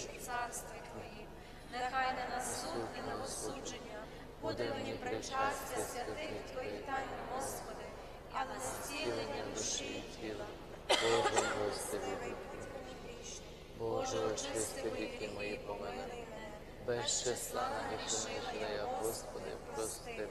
будеш у царстві Твоїм, нехай не нас суд, і на осудження, буде мені причастя святих Твоїх тайн, Господи, а на зцілення душі і тіла. Боже, милостивий, Боже, очисти віки мої помилини, без числа на віку я, Господи, прости.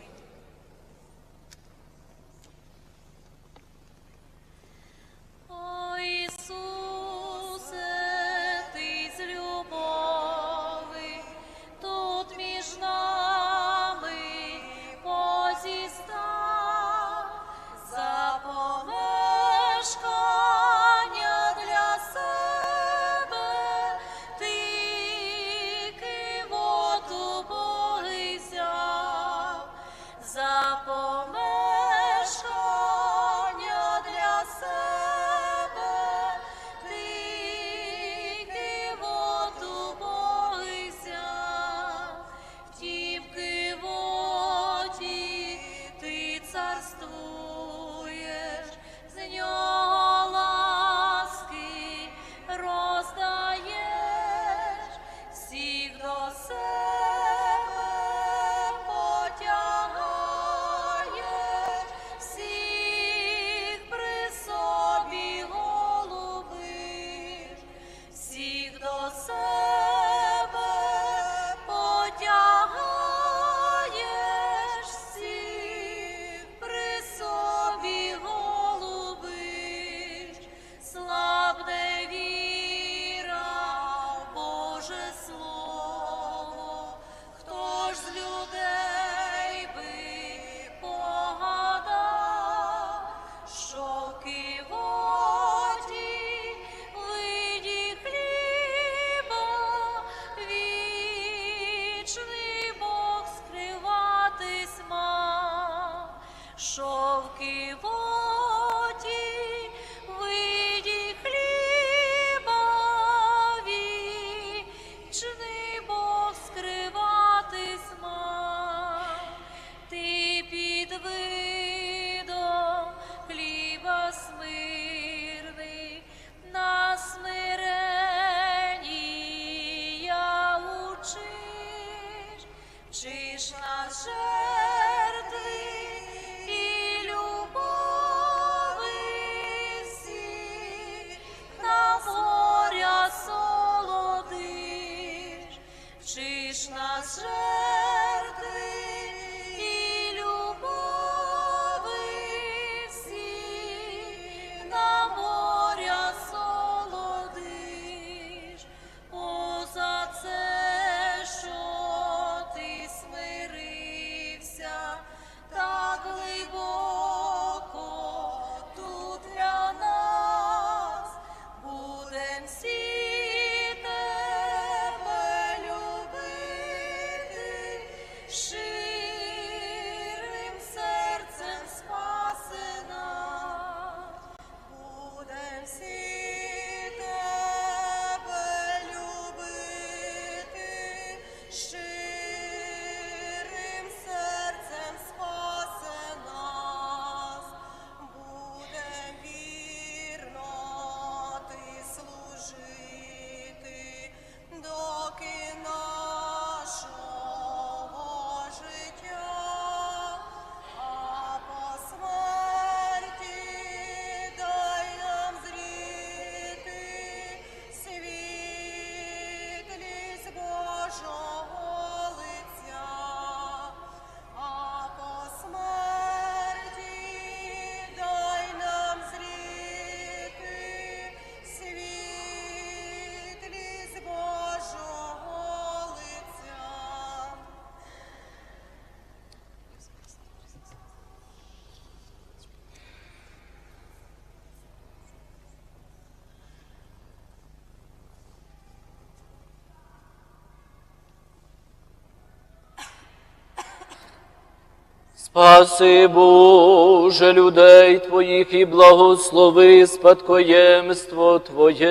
Спаси Боже людей Твоїх і благослови спадкоємство Твоє.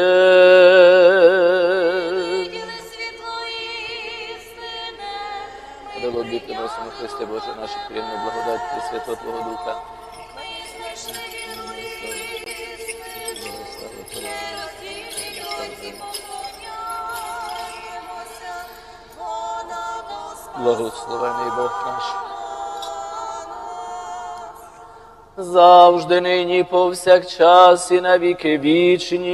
Дало діти носимо Христе Боже, нашу корінну благодать і Святого Твого Духа. Благословений Бог наш. Завжди нині повсякчас і навіки вічні.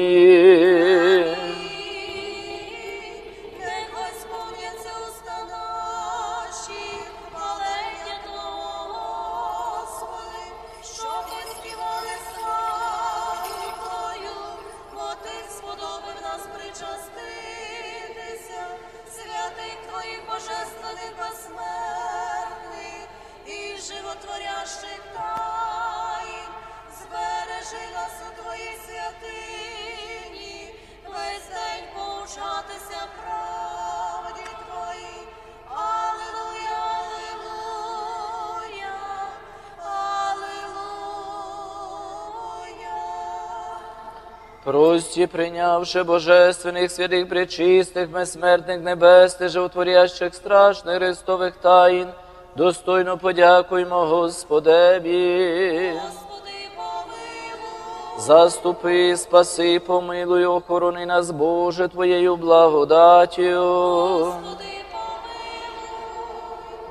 Прості, прийнявши божественних святих пречистих, безсмертних небесних, животворящих страшних Христових таїн, достойно подякуємо Господеві. Господи, помилуй. Заступи, спаси, помилуй, охорони нас, Боже, Твоєю благодаттю. Господи.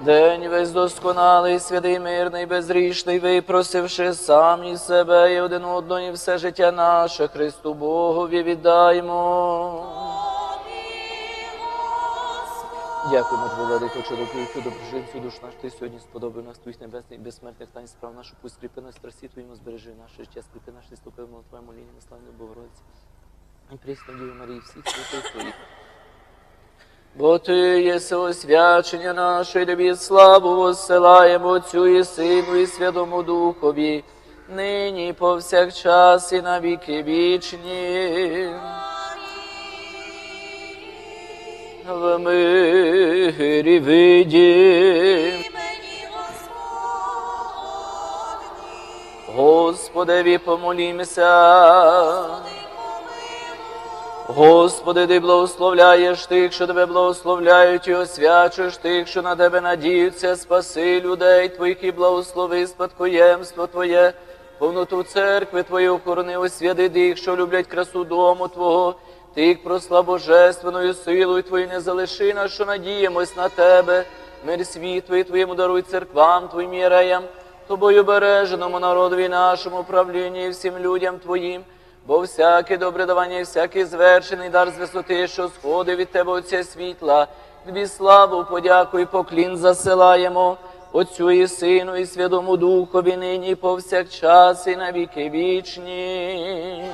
День весь досконалий, святий, мирний, безрішний, випросивши самі себе і один одного, і все життя наше Христу Богові віддаймо. Дякуємо Тобі, владико, чоловіку, доброжинцю, душ наш, Ти сьогодні сподобав нас твоїх небесних і безсмертних тайн справ нашу, пусть скріпи нас, страсі Твоїм, збережи наше життя, скріпи наше, ступимо на Твоєму лінії, славної Богородиці. І присну Діву Марії, всіх святих Твоїх. Бо Ти єси освячення наше, тобі славу воссилаємо Отцю і Сину і Святому Духові, нині і повсякчас і на віки вічні. В мирі Господні. Господеві помолімся. Господи, ти благословляєш тих, що тебе благословляють, і освячуєш тих, що на тебе надіються, спаси людей твоїх і благослови спадкоємство Твоє, повноту церкви Твої охорони, освяти тих, що люблять красу дому Твого, тих просла божественною силою Твою не залиши нас, що надіємось на Тебе, мир світу і Твоєму даруй церквам Твоїм єреям, Тобою береженому народові нашому правлінні і всім людям Твоїм. Бо всяке добре давання, і всякий звершений дар з висоти, що сходить від тебе Отця світла, тобі славу, подяку і поклін засилаємо Отцю і Сину, і Святому Духові нині, повсякчас, і навіки вічні.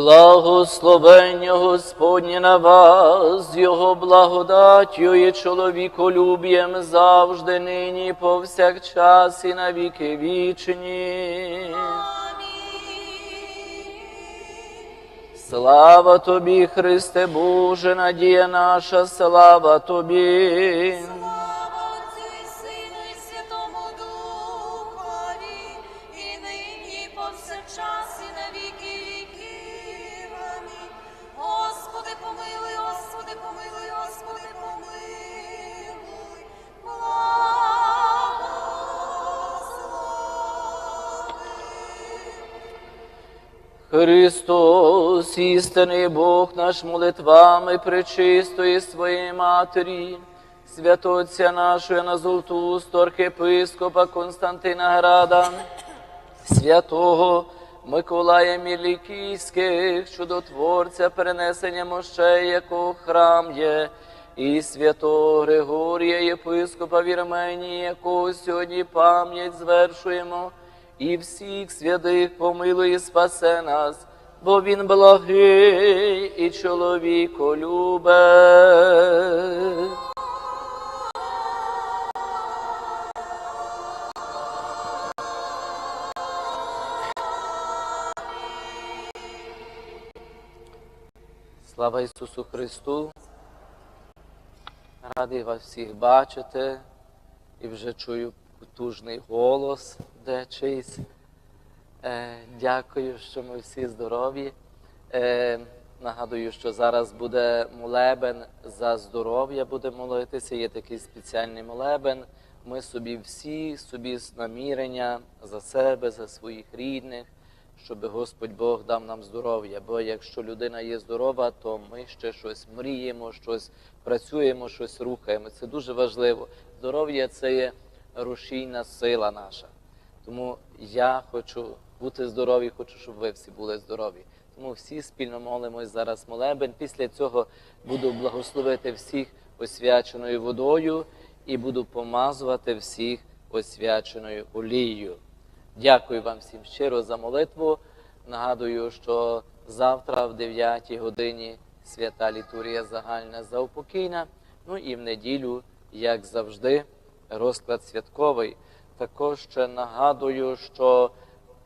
Благословення Господнє на вас, Його благодаттю і чоловіколюб'єм завжди, нині, повсякчас, і на віки вічні. Слава тобі, Христе Боже, надія наша, слава тобі. Істинний Бог наш молитвами пречистої своєї Матері, святоця нашої на Золотусту, архиепископа Константина Града, святого Миколая Мілікійських, чудотворця перенесення мощей, якого храм є, і святого Григорія, єпископа Вірменії, якого сьогодні пам'ять звершуємо, і всіх святих помилуй і спасе нас, бо він благий і чоловіколюбець. Слава Ісусу Христу! Радий вас всіх бачити. і вже чую потужний голос, де. Е, дякую, що ми всі здорові. Е, нагадую, що зараз буде молебен за здоров'я, буде молитися. Є такий спеціальний молебен. Ми собі всі, собі з намірення за себе, за своїх рідних, щоб Господь Бог дав нам здоров'я. Бо якщо людина є здорова, то ми ще щось мріємо, щось працюємо, щось рухаємо. Це дуже важливо. Здоров'я це є рушійна сила наша. Тому я хочу бути здорові, хочу, щоб ви всі були здорові. Тому всі спільно молимось зараз молебен. Після цього буду благословити всіх освяченою водою і буду помазувати всіх освяченою олією. Дякую вам всім щиро за молитву. Нагадую, що завтра в 9 годині свята літурія загальна заупокійна. Ну і в неділю, як завжди, розклад святковий. Також ще нагадую, що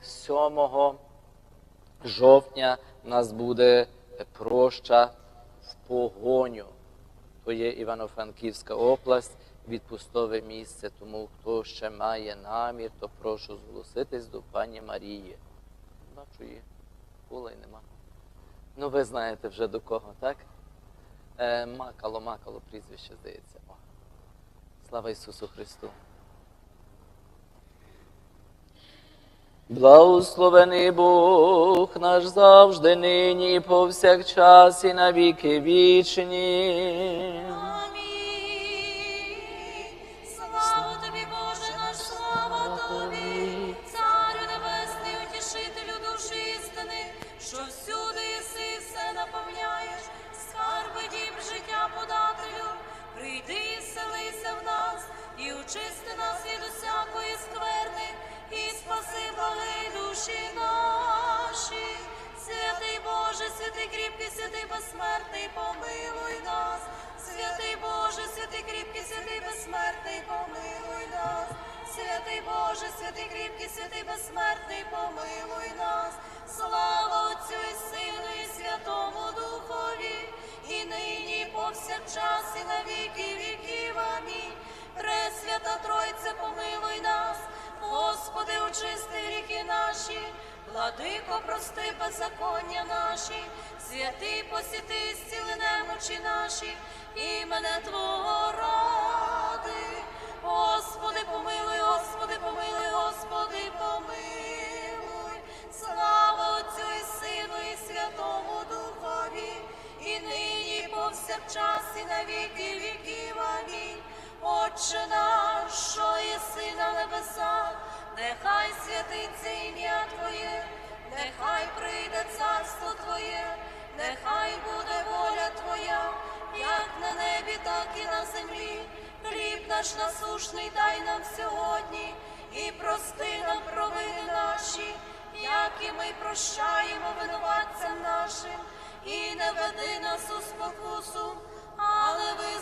7 жовтня нас буде проща в погоню. То є Івано-Франківська область, відпустове місце. Тому хто ще має намір, то прошу зголоситись до пані Марії. Бачу її. Була нема. Ну, ви знаєте вже до кого, так? Е, макало, макало прізвище, здається. О. Слава Ісусу Христу! Благословений Бог наш завжди, нині повсякчас і навіки вічні. Беззаконня наші, святий посіти, зціли немочі наші, імене Твого ради. Господи, помилуй, Господи, помилуй, Господи, помилуй. Слава Отцю і Сину, і Святому Духові, і нині, і повсякчас, і на віки віків. Амінь. Отче наш, що єси на небесах, нехай святиться ім'я Твоє, нехай прийде царство Твоє, нехай буде воля Твоя, як на небі, так і на землі. Хліб наш насушний дай нам сьогодні, і прости нам провини наші, як і ми прощаємо винуватцям нашим, і не веди нас у спокусу, але визволи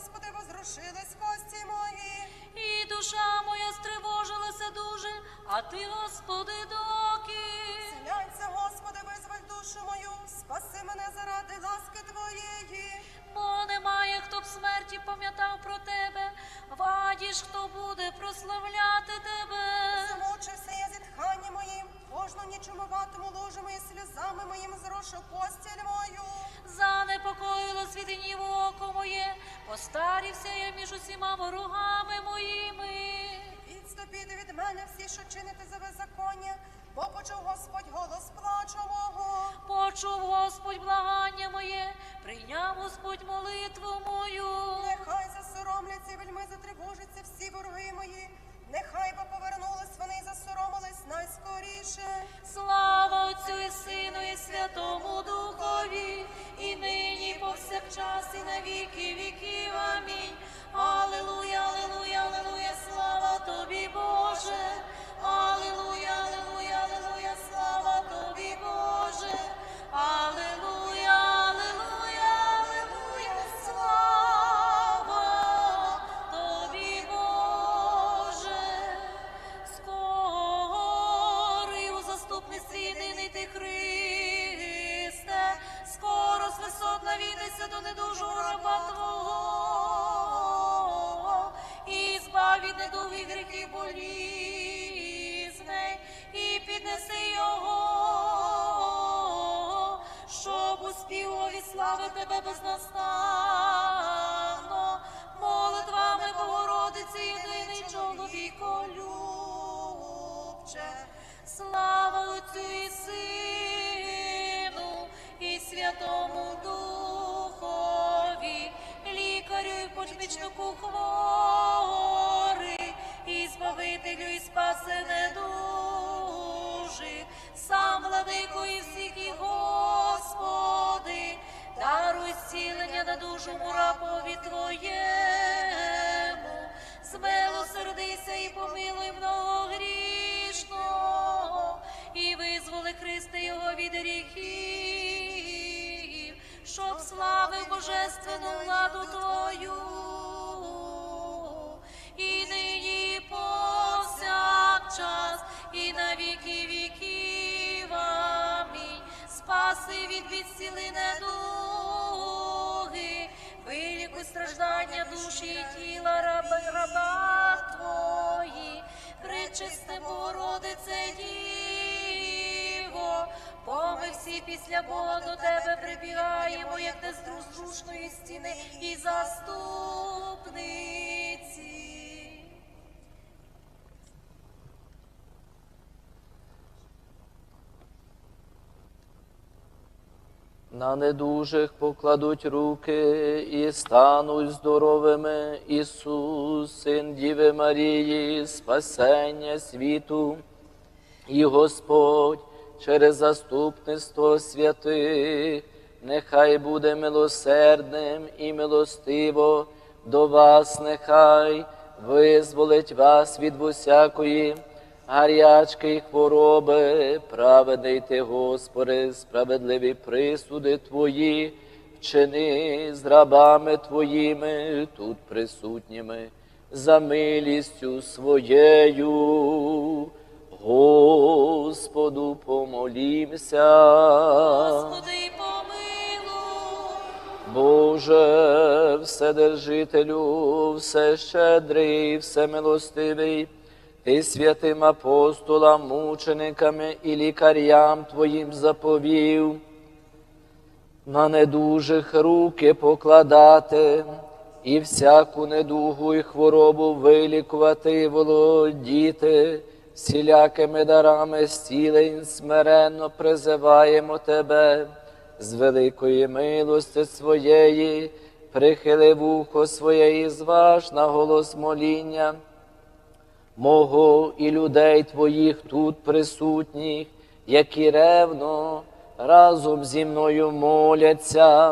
Господи, возрушились кості мої. І душа моя стривожилася дуже, а Ти, Господи, доки. Глянься, Господи, визволь душу мою, спаси мене заради ласки Твоєї. Бо немає, хто б смерті пам'ятав про тебе, вадіш, хто буде прославляти тебе. Замучився я зітханням кожну ніч умиватиму ложами і сльозами моїм зрошу постіль мою. Занепокоїло світинів око моє, постарівся я між усіма ворогами моїми. гляньте всі, що чините за беззаконня, бо почув Господь голос плачу мого. Почув Господь благання моє, прийняв Господь молитву мою. Нехай засоромляться, вельми затривожаться всі вороги мої. Нехай бо повернулись вони і засоромились найскоріше. Слава Отцю і Сину, і Святому Духові, і нині, і повсякчас, і на віки віків. Амінь. Аллилуйя, алілуя, душу рапові Твоєму, змилосердися і помилуй многогрішного, і визволи Христе Його від гріхів, щоб славив божественну владу Твою. І нині, повсякчас, і на віки віків. Амінь. Спаси від відсіли недуги, причисте Богородице Діво, бо ми всі після Бога до Тебе прибігаємо, як не з дружної стіни і заступниці. На недужих покладуть руки і стануть здоровими. Ісус, Син Діви Марії, спасення світу, і Господь через заступництво святих, нехай буде милосердним і милостиво до вас, нехай визволить вас від усякої гарячки й хвороби, праведний ти, Господи, справедливі присуди Твої, вчини з рабами Твоїми, тут присутніми, за милістю своєю. Господу помолімся. Господи, помилуй. Боже, Вседержителю, всещедрий, всемилостивий, Ти святим апостолам, мучениками і лікарям Твоїм заповів, на недужих руки покладати, і всяку недугу і хворобу вилікувати володіти, всілякими дарами зцілень смиренно призиваємо Тебе з великої милости своєї, прихили вухо своє і зваж на голос моління мого і людей Твоїх тут присутніх, які ревно разом зі мною моляться.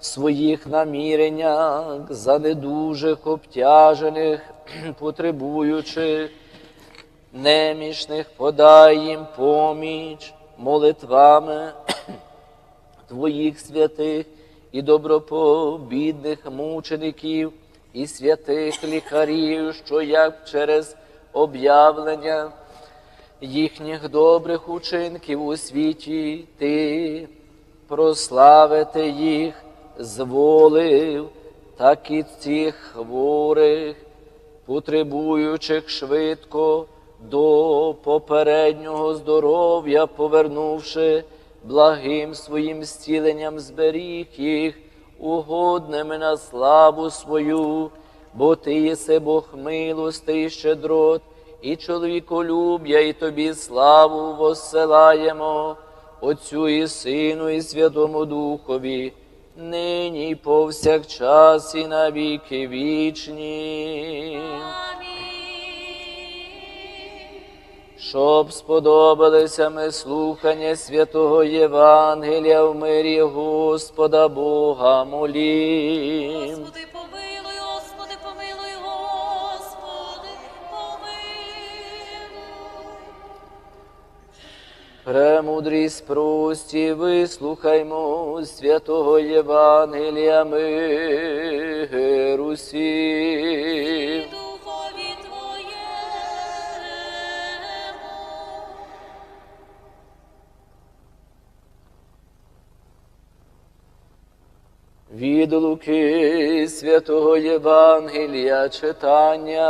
В своїх наміреннях за недужих, обтяжених, потребуючих, немічних, подай їм поміч молитвами Твоїх святих і добропобідних мучеників і святих лікарів, що як через об'явлення їхніх добрих учинків у світі ти прославити їх зволив, так і цих хворих, потребуючих швидко до попереднього здоров'я, повернувши благим своїм зціленням зберіг їх, угодними на славу свою, бо ти єси Бог милостий щедрот, і чоловіколюб'я, і тобі славу воссилаємо, Отцю і Сину, і Святому Духові, нині і повсякчас, і на віки вічні. Амінь. Щоб сподобалися ми слухання святого Євангелія в мирі Господа Бога молім. Господи, помилуй, Господи, помилуй, Господи, помилуй. Премудрість прості, вислухаймо святого Євангелія миру І Від Луки святого Євангелія читання.